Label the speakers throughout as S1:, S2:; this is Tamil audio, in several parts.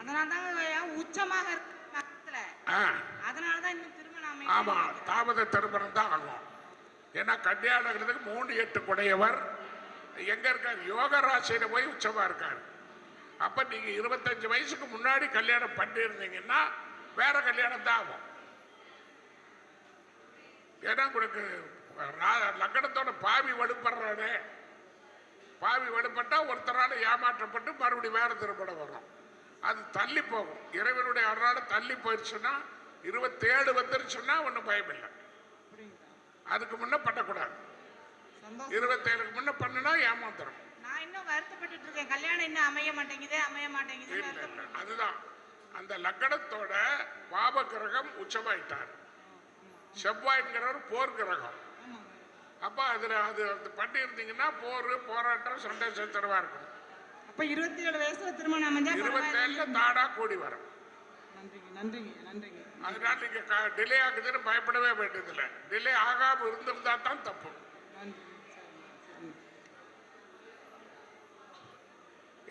S1: அதனால தான் உச்சமாக இருக்கு அதனால தான் இன்னும் திருமணம்
S2: ஆமா. தாமத திருமணம் தான் ஆகும். ஏன்னா கல்யாணங்கிறதுக்கு மூணு எட்டு குடையவர். எங்க இருக்காரு? யோக ராசியில போய் உச்சமா இருக்காரு. அப்ப நீங்க இருபத்தஞ்சு வயசுக்கு முன்னாடி கல்யாணம் பண்ணியிருந்தீங்கன்னா வேற கல்யாணம் தான் ஆகும். ஏன்னா உங்களுக்கு லக்னத்தோட பாவி வலுப்படுறானே. பாவி வலுப்பட்டா ஒருத்தரால ஏமாற்றப்பட்டு மறுபடியும் வேற திருமணம் வரும். அது தள்ளி போகும். இறைவனுடைய அருளால தள்ளி போயிடுச்சுன்னா இருபத்தேழு வந்துருச்சுன்னா ஒன்றும் பயம் இல்லை? அதுக்கு முன்ன பண்ணக்கூடாது. இருபத்தேழுக்கு முன்ன பண்ணுனா ஏமாந்துடும்
S1: நான் இன்னும் வருத்தப்பட்டுட்டு இருக்கேன். கல்யாணம் இன்னும் அமைய மாட்டேங்குது அமைய மாட்டேங்குது.
S2: அதுதான். அந்த லக்கணத்தோட பாப கிரகம் உச்சமாயிட்டார். செவ்வாய்ங்கிறவர் போர் கிரகம். அப்ப அதுல அது அது பண்ணி இருந்தீங்கன்னா போர் போராட்டம் சண்டை சச்சரவா இருக்கும்.
S1: அப்ப இருபத்தி ஏழு வயசுல திருமணம் அமைஞ்சா
S2: இருபத்தேழுல தாடா கூடி வரும்.
S1: நன்றிங்க நன்றிங்க நன்றிங்க.
S2: அதனால நீங்க டிலே ஆகுதுன்னு பயப்படவே வேண்டியதில்லை. டிலே ஆகாம இருந்திருந்தா தான் தப்பு.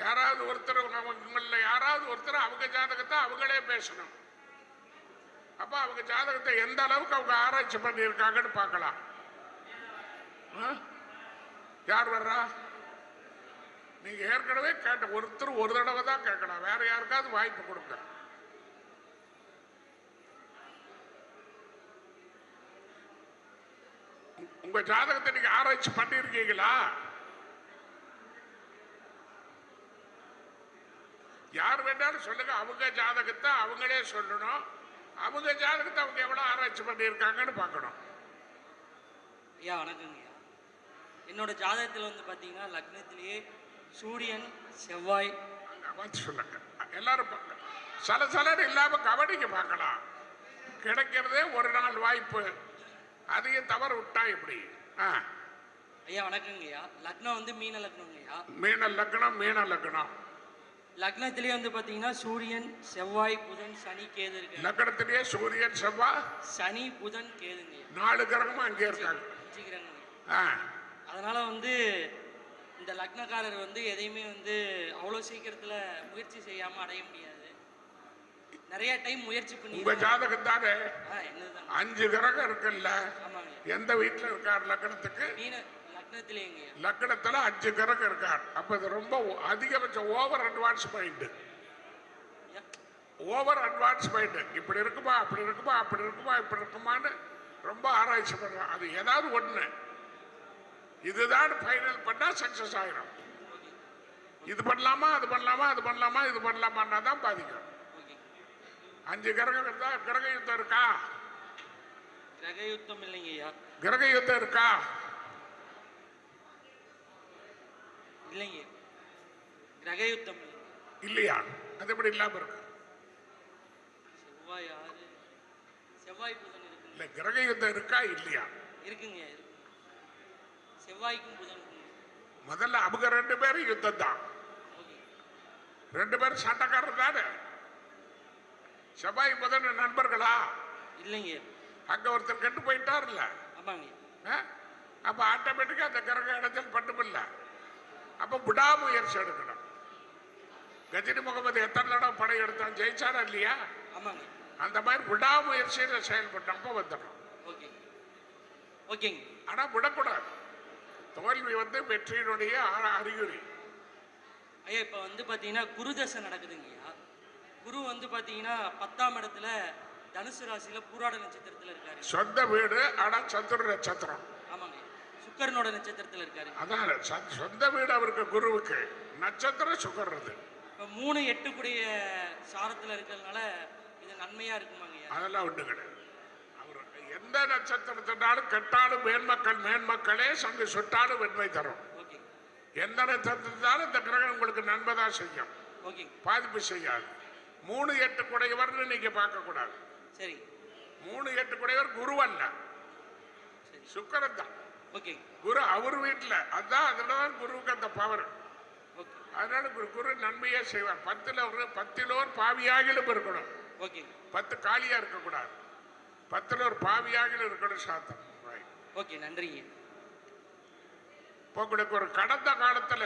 S2: யாராவது ஒருத்தர் உங்கள யாராவது ஒருத்தர் அவங்க ஜாதகத்தை அவங்களே பேசணும். அப்ப அவங்க ஜாதகத்தை எந்த அளவுக்கு அவங்க ஆராய்ச்சி பண்ணியிருக்காங்கன்னு பார்க்கலாம்? யார் வர்றா? நீங்கள் ஏற்கனவே கேட்ட ஒருத்தர் ஒரு தடவை தான் கேட்கலாம் வேற யாருக்காவது வாய்ப்பு கொடுங்க. உங்க ஜாதகத்தை நீங்க ஆராய்ச்சி பண்ணியிருக்கீங்களா? யார் வேண்டாலும் சொல்லுங்க. அவங்க ஜாதகத்தை அவங்களே சொல்லணும். அவங்க ஜாதகத்தை அவங்க எவ்வளவு ஆராய்ச்சி பண்ணியிருக்காங்கன்னு பார்க்கணும்.
S3: ஐயா வணக்கங்க ஐயா. என்னோட ஜாதகத்தில் வந்து பார்த்தீங்கன்னா லக்னத்திலேயே சூரியன் செவ்வாய்.
S2: சொல்லுங்க எல்லாரும் பார்க்க சல சலன்னு இல்லாம கவனிக்க பார்க்கலாம். கிடைக்கிறதே ஒரு நாள் வாய்ப்பு. அதையும் தவறு விட்டா எப்படி? ஆ,
S3: ஐயா வணக்கங்க ஐயா. லக்னம் வந்து மீன லக்னங்க ஐயா.
S2: மீன லக்னம் மீன லக்னம்.
S3: லக்னத்திலேயே வந்து பார்த்தீங்கன்னா சூரியன் செவ்வாய் புதன் சனி கேது இருக்கு.
S2: லக்னத்திலேயே சூரியன் செவ்வாய்.
S3: சனி புதன் கேதுங்க
S2: நாலு கிரகமும் அங்கே இருக்காங்க.
S3: அஞ்சு கிரகங்க
S2: ஆ,
S3: அதனால வந்து இந்த லக்னக்காரர் வந்து எதையுமே வந்து அவ்வளோ சீக்கிரத்தில் முயற்சி செய்யாமல் அடைய முடியாது. நிறைய டைம் முயற்சி பண்ணி
S2: உங்க ஜாதகம் தானே அஞ்சு கிரகம் இருக்குல்ல.
S3: ஆமாங்க.
S2: எந்த வீட்டுல இருக்கார் லக்னத்துக்கு? லக்னத்துல அஞ்சு கிரகம் இருக்கார். அப்ப இது ரொம்ப அதிகபட்சம் ஓவர் அட்வான்ஸ்
S3: ஐயா
S2: ஓவர் அட்வான்ஸ் மைண்ட் இப்படி இருக்குமா அப்படி இருக்குமா அப்படி இருக்குமா இப்படி இருக்குமான்னு ரொம்ப ஆராய்ச்சி பண்றான் அது ஏதாவது ஒண்ணு. இதுதான் ஃபைனல் பண்ணா சக்சஸ் ஆயிரும்.
S3: ஓகே
S2: இது பண்ணலாமா அது பண்ணலாமா அது பண்ணலாமா இது பண்ணலாமான்னா தான் பாதிக்கும். அஞ்சு கிரகம் இருந்தா கிரக யுத்தம் இருக்கா?
S3: கிரக யுத்தம் இல்லைங்க ஐயா.
S2: கிரக யுத்தம் இருக்கா?
S3: இல்லைங்க. கிரக யுத்தம் இல்லை
S2: இல்லையா? அது எப்படி இல்லாம இருக்கு?
S3: செவ்வாய் செவ்வாய்
S2: இல்ல கிரக யுத்தம் இருக்கா? இல்லையா?
S3: இருக்குங்க இருக்கு. செவ்வாய்க்கும் புதனுக்கும்.
S2: முதல்ல அவங்க ரெண்டு பேரும் யுத்தம் தான் ரெண்டு பேரும் சண்டைக்காரர் தானே? செவ்வாய் புதன் நண்பர்களா?
S3: இல்லைங்க.
S2: அங்க ஒருத்தர் கெட்டு போயிட்டார்ல
S3: ஆமாங்க?
S2: அப்ப ஆட்டோமேட்டிக்கா அந்த கிரக இடத்தில் பட்டுமில்ல அப்ப விடாமுயற்சி எடுக்கணும். கஜினி முகமது எத்தனை தடவை படை எடுத்தான்? ஜெயிச்சாரா இல்லையா?
S3: ஆமாங்க.
S2: அந்த மாதிரி விடாமுயற்சியில செயல்பட்டோம் அப்ப வந்துடும்
S3: ஓகே. ஓகேங்க.
S2: ஆனா விடக்கூடாது. தோல்வி வந்து வெற்றியினுடைய அறிகுறி.
S3: ஐயா இப்போ வந்து பார்த்தீங்கன்னா குரு தசை நடக்குதுங்கய்யா. குரு வந்து பார்த்தீங்கன்னா பத்தாம் இடத்துல தனுசு ராசியில் பூராட நட்சத்திரத்தில் இருக்காரு.
S2: சொந்த வீடு ஆனா சத்துரு நட்சத்திரம்.
S3: ஆமாங்க சுக்கரனோட நட்சத்திரத்தில் இருக்காரு.
S2: அதான் சொந்த வீடு அவருக்கு குருவுக்கு. நட்சத்திரம் சுகர்றது
S3: இப்போ மூணு எட்டுக்குடைய சாரத்தில் இருக்கிறதுனால இது நன்மையாக இருக்குமாங்கய்யா?
S2: அதெல்லாம் ஒண்ணு கிடையாது எந்த நட்சத்திரத்தினாலும் கெட்டாலும் மேன்மக்கள் மேன்மக்களே சங்கு சுட்டாலும் வெண்மை தரும். எந்த நட்சத்திரத்தினாலும் இந்த கிரகம் உங்களுக்கு நன்மை தான் செய்யும் பாதிப்பு செய்யாது. மூணு எட்டு குடையவர்னு நீங்க பார்க்க கூடாது.
S3: சரி.
S2: மூணு எட்டு குடையவர் குரு அல்ல. சுக்கரன் தான். குரு அவர் வீட்டுல அதான் அதுலதான் குருவுக்கு அந்த பவர் அதனால குரு குரு நன்மையே செய்வார். பத்துல ஒரு பத்திலோர் பாவியாகிலும் இருக்கணும். பத்து காலியா இருக்கக்கூடாது. பத்துல ஒரு பாவியாகிலும் இருக்கணும் சாத்தம்.
S3: ஓகே நன்றிங்க
S2: இப்போ உங்களுக்கு ஒரு கடந்த காலத்துல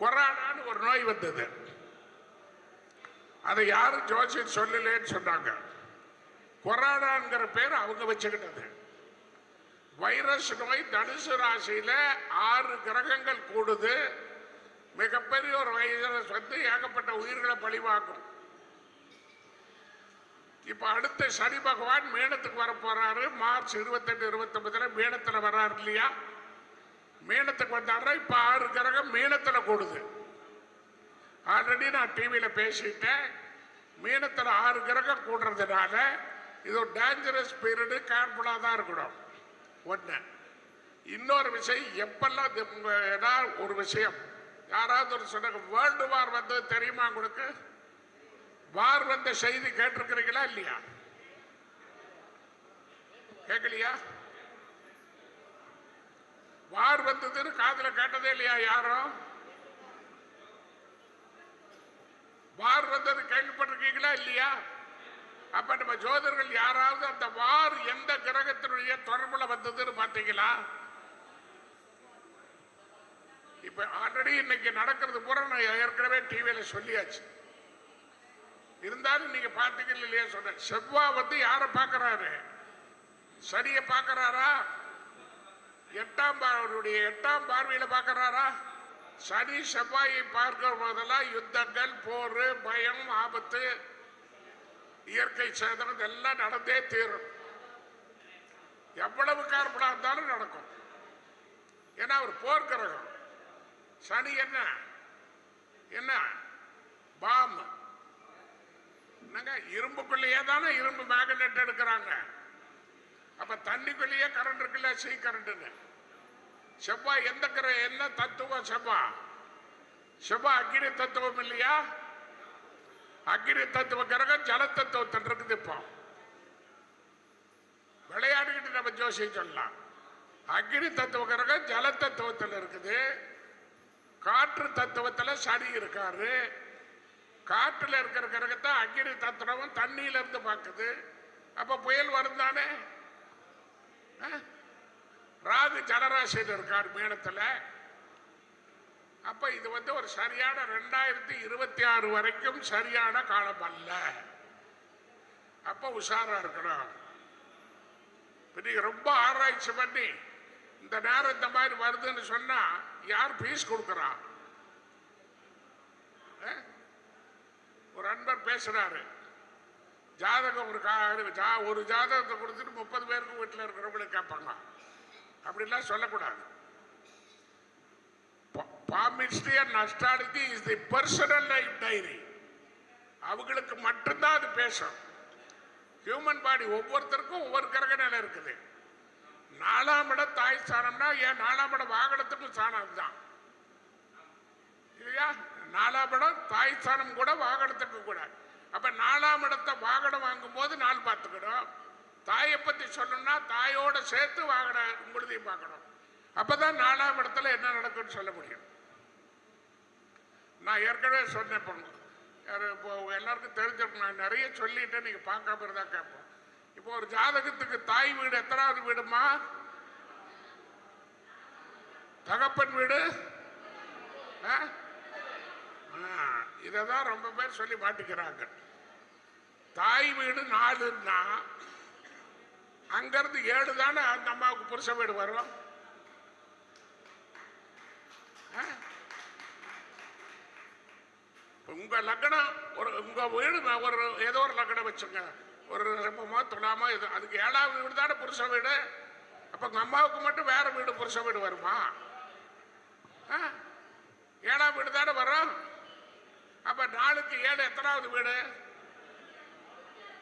S2: கொரோனான்னு ஒரு நோய் வந்தது. அதை யாரும் ஜோசியர் சொல்லலேன்னு சொன்னாங்க. கொரோனாங்கிற பேர் அவங்க வச்சுக்கிட்டது. வைரஸ் நோய் தனுசு ராசியில ஆறு கிரகங்கள் கூடுது. மிகப்பெரிய ஒரு வைரஸ் வந்து ஏகப்பட்ட உயிர்களை பழிவாக்கும். இப்போ அடுத்த சனி பகவான் மேடத்துக்கு வர போறாரு. மார்ச் இருபத்தெட்டு இருபத்தொன்பதுல மேடத்துல வர்றாரு இல்லையா? மீனத்துக்கு வந்தாருன்னா இப்போ ஆறு கிரகம் மீனத்துல கூடுது. ஆல்ரெடி நான் டிவியில் பேசிட்டேன். மீனத்தில் ஆறு கிரகம் கூடுறதுனால இது ஒரு டேஞ்சரஸ் பீரியடு கேர்ஃபுல்லாக தான் இருக்கணும். ஒன்று இன்னொரு விஷயம் எப்பெல்லாம் ஏதாவது ஒரு விஷயம். யாராவது ஒரு சொன்னாங்க வேர்ல்டு வார் வந்தது தெரியுமா உங்களுக்கு? வார் வந்த செய்தி கேட்டிருக்கிறீங்களா இல்லையா? கேட்கலையா? வார் வந்ததுன்னு காதல கேட்டதே இல்லையா யாரும் வார் வந்தது கேள்விப்பட்டிருக்கீங்களா இல்லையா? அப்ப நம்ம ஜோதர்கள் யாராவது அந்த வார் எந்த கிரகத்தினுடைய தொடர்புல வந்ததுன்னு பார்த்தீங்களா? இப்ப ஆல்ரெடி இன்னைக்கு நடக்கிறது பூரா நான் ஏற்கனவே டிவியில சொல்லியாச்சு. இருந்தாலும் நீங்க பார்த்தீங்க இல்லையா சொன்னேன் செவ்வா வந்து யாரை பார்க்கறாரு? சனியை பாக்குறாரா எட்டாம் அவருடைய எட்டாம் பார்வையில பாக்குறாரா சனி செவ்வாயை பார்க்கிற போதெல்லாம் யுத்தங்கள் போர் பயம் ஆபத்து இயற்கை சேதம் இதெல்லாம் நடந்தே தீரும். எவ்வளவு கார்படா இருந்தாலும் நடக்கும். ஏன்னா அவர் போர்க்கிரகம் சனி என்ன? என்ன? பாம். என்னங்க இரும்புக்குள்ளேயே தானே இரும்பு மேக்னெட் எடுக்கிறாங்க. அப்ப தண்ணிக்குள்ளேயே கரண்ட் இருக்குல்ல சி கரண்ட்னு செவ்வாய் எந்த கிர என்ன தத்துவம் செவ்வாய் செவ்வாய் அக்னி தத்துவம் இல்லையா? அக்னி தத்துவ கிரகம் ஜல தத்துவத்தில் இருக்குது இப்போ. விளையாடிக்கிட்டு நம்ம ஜோசியம் சொல்லலாம். அக்னி தத்துவ கிரகம் ஜல தத்துவத்தில் இருக்குது. காற்று தத்துவத்தில் சனி இருக்காரு. காற்றுல இருக்கிற கிரகத்தை அக்னி தத்துவம் தண்ணியில இருந்து பார்க்குது. அப்ப புயல் வரும் தானே? ஆ? ராகு ஜலராசியில் இருக்கார் மேடத்துல அப்ப இது வந்து ஒரு சரியான ரெண்டாயிரத்தி இருபத்தி ஆறு வரைக்கும் சரியான காலம் அல்ல. அப்ப உஷாரா இருக்கணும். இன்னைக்கு நீங்க ரொம்ப ஆராய்ச்சி பண்ணி இந்த நேரம் இந்த மாதிரி வருதுன்னு சொன்னா யார் ஃபீஸ் கொடுக்குறான் ஆ? பேசுறாரு. ஜாதகம் ஒரு கா- ஜா- ஒரு ஜாதகத்தை கொடுத்துட்டு முப்பது பேருக்கு வீட்டில் இருக்கிறவங்களுக்கு கேட்பாங்க அப்படிலாம் சொல்லக்கூடாது. Palmistry and astrology is the personal life diary அவங்களுக்கு மட்டும்தான் அது பேசும். ஹியூமன் பாடி ஒவ்வொருத்தருக்கும் ஒவ்வொரு கிரக நிலை இருக்குது. நாலாம் இடம் தாய் ஸ்தானம்னா ஏன் நாலாம் இடம் வாகனத்துக்கும் ஸ்தானம் தான் இல்லையா? நாலாம் இடம் தாய் ஸ்தானம் கூட வாகனத்துக்கு கூட. அப்ப நாலாம் இடத்தை வாகனம் வாங்கும் போது நாள் பார்த்துக்கணும் தாயை பத்தி சொல்லணும்னா தாயோட சேர்த்து வாகனம் உங்களுதையும் பார்க்கணும். அப்பதான் நாலாம் இடத்துல என்ன நடக்கும்னு சொல்ல முடியும். நான் ஏற்கனவே சொன்னேன் பொண்ணு. யாரு இப்போ எல்லாருக்கும் தெரிஞ்சிருக்கும். நான் நிறைய சொல்லிட்டேன். நீங்க பார்க்காம இருந்தா கேட்போம். இப்போ ஒரு ஜாதகத்துக்கு தாய் வீடு எத்தனாவது வீடுமா தகப்பன் வீடு? ஆ? இதை தான் ரொம்ப பேர் சொல்லி மாட்டிக்கிறாங்க. தாய் வீடு நாலுன்னா அங்கிருந்து ஏழு தானே அந்த அம்மாவுக்கு புருஷ வீடு வரும். ஆ? உங்க லக்னம் ஒரு உங்க வீடு நான் ஒரு ஏதோ ஒரு லக்னம் வச்சுங்க. ஒரு ரிஷபமோ துலாமோ இது அதுக்கு ஏழாவது வீடு தானே புருஷ வீடு. அப்ப உங்க அம்மாவுக்கு மட்டும் வேற வீடு புருஷ வீடு வருமா? ஆ? ஏழாம் வீடு தானே வரும்? வீடு எத்தனாவது வீடு?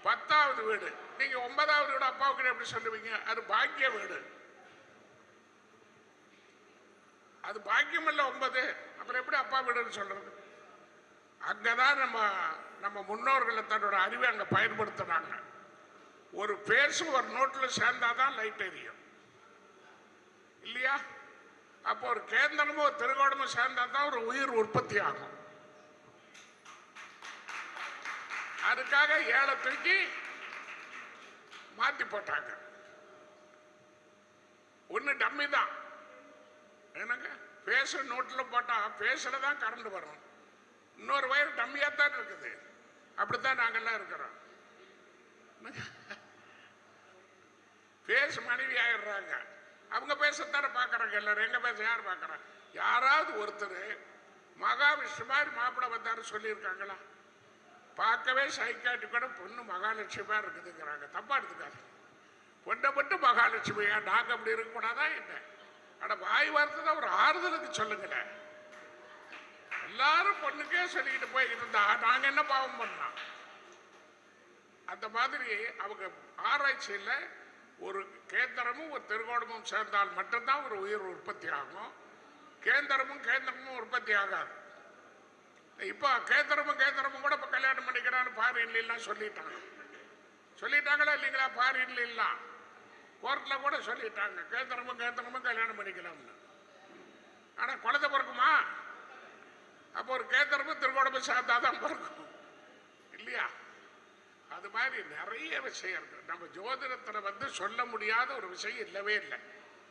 S2: பத்தாவது வீடு. நீங்க ஒன்பதாவது வீடு அப்பாவுக்கு எப்படி சொல்லுவீங்க? அது பாக்கிய வீடு. அது பாக்கியம் இல்லை ஒன்பது. அப்புறம் எப்படி அப்பா வீடுன்னு சொல்றது? அங்கதான் நம்ம நம்ம முன்னோர்கள் தன்னோட அறிவை அங்க பயன்படுத்தினாங்க. ஒரு பேசு ஒரு நோட்டில் சேர்ந்தாதான் லைட் எரியும். இல்லையா? அப்போ ஒரு கேந்திரமும் ஒரு திருகோணமும் சேர்ந்தா தான் ஒரு உயிர் உற்பத்தி ஆகும். அதுக்காக ஏழை தூக்கி மாத்தி போட்டாங்க. ஒண்ணு டம்மி தான். என்னங்க? பேச நோட்டில் போட்டா பேசுல தான் கரண்ட் வரும். இன்னொரு வயர் டம்மியா தான் இருக்குது. அப்படித்தான் நாங்கெல்லாம் இருக்கிறோம். பேசு மனைவி ஆயிடுறாங்க அவங்க பேசத்தானே பார்க்கறாங்க எல்லாரும். எங்க பேச யார் பார்க்குறாங்க யாராவது ஒருத்தர் மகாவிஷ்ணு மாதிரி மாப்பிள்ளை வந்தாரு சொல்லியிருக்காங்களா? பார்க்கவே சைக்காட்டி கூட பொண்ணு மகாலட்சுமியாக இருக்குதுங்கிறாங்க. தப்பா எடுத்துக்காது பொண்ணை மட்டும் மகாலட்சுமியா நாங்கள் அப்படி இருக்கக்கூடாதா என்ன? ஆனால் வாய் வார்த்தை ஒரு ஆறுதலுக்கு சொல்லுங்களேன். எல்லாரும் பொண்ணுக்கே சொல்லிக்கிட்டு போய்கிட்டு இருந்தா நாங்கள் என்ன பாவம் பண்ணோம் அந்த மாதிரி அவங்க ஆராய்ச்சியில் ஒரு கேந்திரமும் ஒரு திருகோணமும் சேர்ந்தால் மட்டும்தான் ஒரு உயிர் உற்பத்தி ஆகும். கேந்திரமும் கேந்திரமும் உற்பத்தி ஆகாது. இப்போ கேந்திரமும் கேந்திரமும் கூட இப்போ கல்யாணம் பண்ணிக்கிறான்னு பாரின்லாம் சொல்லிட்டாங்க. சொல்லிட்டாங்களா இல்லைங்களா? பாரின்லாம் கோர்ட்டில் கூட சொல்லிட்டாங்க. கேந்திரமும் கேந்திரமும் கல்யாணம் பண்ணிக்கலாம்னு. ஆனால் குழந்தை பிறக்குமா? அப்போ ஒரு கேந்திரமும் சாத்தா சேர்ந்தாதான் பிறக்கும். இல்லையா? அது மாதிரி நிறைய விஷயம் இருக்கு. நம்ம ஜோதிடத்தில் வந்து சொல்ல முடியாத ஒரு விஷயம் இல்லவே இல்லை.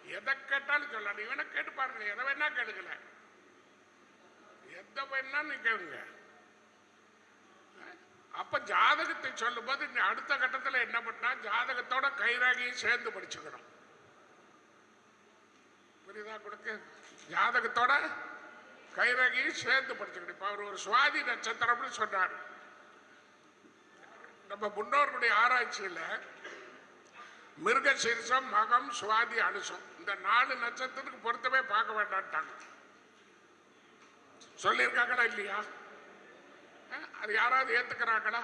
S2: எதை கேட்டாலும் சொல்லலாம் நீ கேட்டு பாருங்க எதை வேணா கேளுங்களேன். எதை வேணா கேளுங்க அப்ப ஜாதகத்தை சொல்லும்போது நீ அடுத்த கட்டத்துல என்ன பண்ணா ஜாதகத்தோட கைராகியும் சேர்ந்து படிச்சுக்கிறோம் புரியுதா கொடுக்க? ஜாதகத்தோட கைரகையும் சேர்ந்து படிச்சுக்கணும். இப்ப அவர் ஒரு சுவாதி நட்சத்திரம்னு சொன்னார். நம்ம முன்னோர்களுடைய ஆராய்ச்சியில மிருகசீர்ஷம் மகம் சுவாதி அனுசம் இந்த நாலு நட்சத்திரத்துக்கு பொருத்தமே பார்க்க வேண்டாம்ட்டாங்க. சொல்லியிருக்காங்களா இல்லையா? அது யாராவது ஏத்துக்கிறாங்களா?